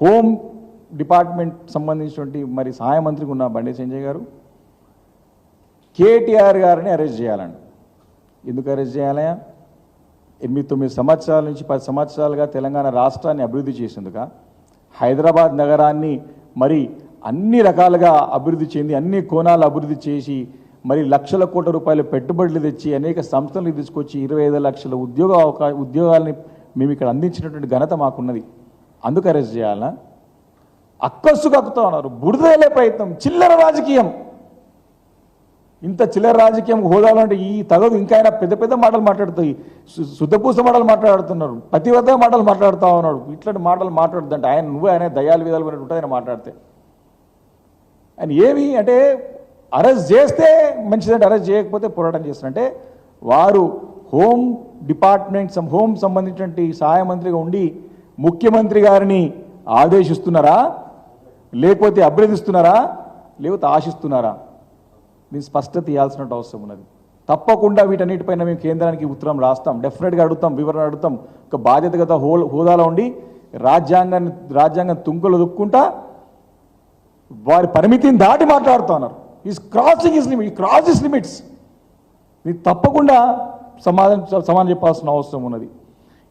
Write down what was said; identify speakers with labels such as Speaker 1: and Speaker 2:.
Speaker 1: Home department సంబంధించినటువంటి మరి సహాయ మంత్రికి ఉన్న బండి సంజయ్ గారు కేటీఆర్ గారిని అరెస్ట్ చేయాలండి. ఎందుకు అరెస్ట్ చేయాలయా ఎనిమిది తొమ్మిది సంవత్సరాల నుంచి పది సంవత్సరాలుగా తెలంగాణ రాష్ట్రాన్ని అభివృద్ధి చేసేందుక హైదరాబాద్ నగరాన్ని మరి అన్ని రకాలుగా అభివృద్ధి చెంది అన్ని కోణాలు అభివృద్ధి చేసి మరి లక్షల కోట్ల రూపాయలు పెట్టుబడులు తెచ్చి అనేక సంస్థలను తీసుకొచ్చి ఇరవై ఐదు లక్షల ఉద్యోగ అవకా ఉద్యోగాలని మేము ఇక్కడ అందించినటువంటి ఘనత మాకున్నది. అందుకు అరెస్ట్ చేయాలనా అక్కస్సు కక్కుతా ఉన్నారు బుడిదేలే ప్రయత్నం. చిల్లర రాజకీయం. ఇంత చిల్లర రాజకీయం హోదాలంటే ఈ తగదు ఇంకా ఆయన పెద్ద పెద్ద మాటలు మాట్లాడుతాయి. శుద్ధపూస మాటలు మాట్లాడుతున్నారు. పతివత మాటలు మాట్లాడుతూ ఉన్నాడు. ఇట్లాంటి మాటలు మాట్లాడుతుంటే ఆయన నువ్వే ఆయన దయాలు విధాలు ఉంటుంది ఆయన మాట్లాడితే. ఆయన ఏమి అంటే అరెస్ట్ చేస్తే మంచిదంటే అరెస్ట్ చేయకపోతే పోరాటం చేస్తారంటే వారు హోమ్ డిపార్ట్మెంట్ సం- హోమ్ సంబంధించినటువంటి సహాయ మంత్రిగా ఉండి ముఖ్యమంత్రి గారిని ఆదేశిస్తున్నారా? లేకపోతే అభ్యర్థిస్తున్నారా? లేకపోతే ఆశిస్తున్నారా? దీని స్పష్టత ఇవ్వాల్సిన అవసరం ఉన్నది. తప్పకుండా వీటన్నిటిపైన మేము కేంద్రానికి ఉత్తరం రాస్తాం. డెఫినెట్గా అడుగుతాం వివరణ అడుగుతాం. ఒక బాధ్యతగత హో హోదాలో ఉండి రాజ్యాంగాన్ని రాజ్యాంగం తుంకలు దుక్కుంటా వారి పరిమితిని దాటి మాట్లాడుతూ ఉన్నారు. Is crossing his limit cross his limits ఇది తప్పకుండా సమాధానం సమాధానం చెప్పాల్సిన అవసరం ఉన్నది.